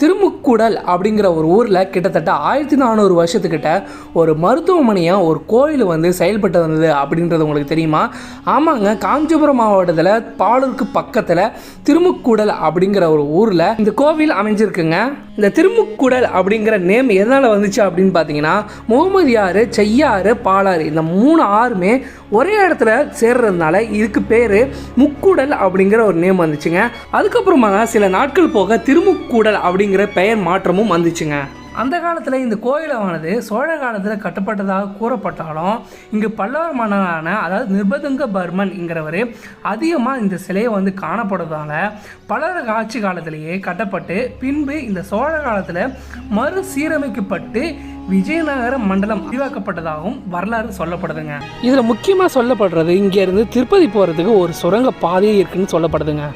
திருமுக்கூடல் அப்படிங்கிற ஒரு ஊரில் கிட்டத்தட்ட ஆயிரத்தி நானூறு வருஷத்துக்கிட்ட ஒரு மருத்துவமனையாக ஒரு கோயில் வந்து செயல்பட்டு வந்தது அப்படின்றது உங்களுக்கு தெரியுமா? ஆமாங்க காஞ்சிபுரம் மாவட்டத்தில் பாலூருக்கு பக்கத்தில் திருமுக்கூடல் அப்படிங்கிற ஒரு ஊரில் இந்த கோவில் அமைஞ்சிருக்குங்க. இந்த திருமுக்கூடல் அப்படிங்கிற நேம் எதனால் வந்துச்சு அப்படின்னு பார்த்தீங்கன்னா முகமது யாரு செய்யாறு பாலாறு இந்த மூணு ஆறுமே ஒரே இடத்துல சேர்றதுனால இதுக்கு பேர் முக்கூடல் அப்படிங்கிற ஒரு நேம் வந்துச்சுங்க. அதுக்கப்புறமா சில நாட்கள் போக திருமுக்கூடல் அப்படிங்கிற பெயர் மாற்றமும் வந்துச்சுங்க. அந்த காலத்தில் இந்த கோயிலானது சோழ காலத்தில் கட்டப்பட்டதாக கூறப்பட்டாலும் இங்கு பல்லவர் மன்னரான அதாவது நிர்பதுங்க பர்மன்ங்கிறவர் அதிகமாக இந்த சிலையை வந்து காணப்படுறதால பல்லவர் ஆட்சி காலத்திலேயே கட்டப்பட்டு பின்பு இந்த சோழ காலத்தில் மறுசீரமைக்கப்பட்டு விஜயநகர மண்டலம் விரிவாக்கப்பட்டதாகவும் வரலாறு சொல்லப்படுதுங்க. இதில் முக்கியமாக சொல்லப்படுறது இங்கேருந்து திருப்பதி போகிறதுக்கு ஒரு சுரங்க பாதையே இருக்குன்னு சொல்லப்படுதுங்க.